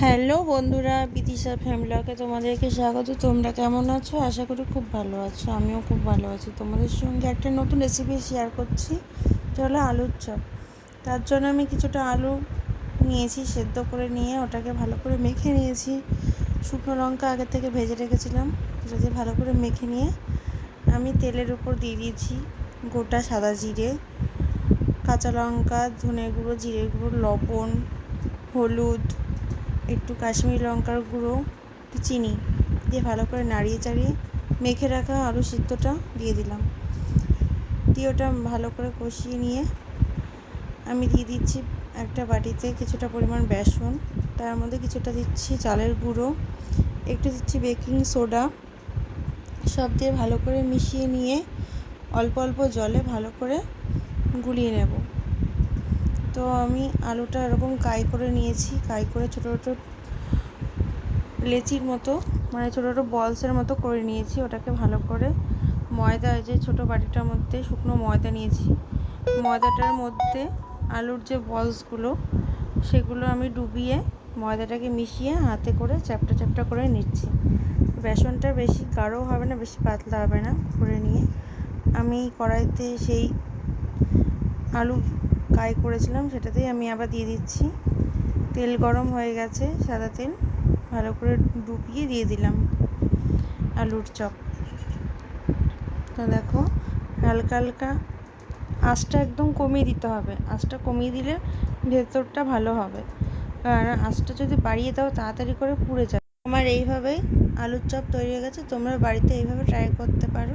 Hello বন্ধুরা, বিদিশা ফ্যামিলাকে তোমাদেরকে স্বাগত। তোমরা কেমন আছো? আশা করি খুব ভালো আছো, আমিও খুব ভালো আছি। তোমাদের সঙ্গে একটা নতুন রেসিপি শেয়ার করছি, যেটা হলো আলুর চপ। তার জন্য আমি কিছুটা আলু নিয়েছি, সেদ্ধ করে নিয়ে ওটাকে ভালো করে মেখে নিয়েছি। শুকনো লঙ্কা আগে থেকে ভেজে রেখেছিলাম সেটা দিয়ে ভালো করে মেখে নিয়ে আমি তেলের উপর দিয়ে দিয়েছি গোটা সাদা জিরে, কাঁচা লঙ্কা, ধনে গুঁড়ো, জিরে গুঁড়ো, লবণ, হলুদ একটু কাশ্মীরি লঙ্কার গুঁড়ো, একটু চিনি দিয়ে ভালো করে নাড়িয়ে চাড়িয়ে মেখে রাখা আলু সিদ্ধটা দিয়ে দিলাম। দিয়ে ওটা ভালো করে কষিয়ে নিয়ে আমি দিয়ে দিচ্ছি একটা বাটিতে কিছুটা পরিমাণ বেসন, তার মধ্যে কিছুটা দিচ্ছি চালের গুঁড়ো, একটু দিচ্ছি বেকিং সোডা, সব দিয়ে ভালো করে মিশিয়ে নিয়ে অল্প অল্প জলে ভালো করে গুলিয়ে নেব। তো আমি আলুটা এরকম কাই করে নিয়েছি, কাই করে ছোটো ছোটো লেচির মতো মানে ছোটো ছোটো বলসের মতো করে নিয়েছি। ওটাকে ভালো করে ময়দা যে ছোটো বাটিটার মধ্যে শুকনো ময়দা নিয়েছি। ময়দাটার মধ্যে আলুর যে বলসগুলো, সেগুলো আমি ডুবিয়ে ময়দাটাকে মিশিয়ে হাতে করে চ্যাপটা চ্যাপটা করে নিচ্ছি। বেসনটা বেশি গাঢ় হবে না, বেশি পাতলা হবে না, করে নিয়ে আমি কড়াইতে সেই আলু কাই করেছিলাম, সেটাতেই আমি আবার দিয়ে দিচ্ছি। তেল গরম হয়ে গেছে, সাদা তেল। ভালো করে ডুবিয়ে দিয়ে দিলাম আলুর চপ। তো দেখো, হালকা হালকা আঁচটা একদম কমিয়ে দিতে হবে। আঁচটা কমিয়ে দিলে ভেতরটা ভালো হবে। কারণ আঁচটা যদি বাড়িয়ে দাও, তাড়াতাড়ি করে পুড়ে যাবে। আমার এইভাবেই আলুর চপ তৈরি হয়ে গেছে, তোমরা বাড়িতে এইভাবে ট্রাই করতে পারো।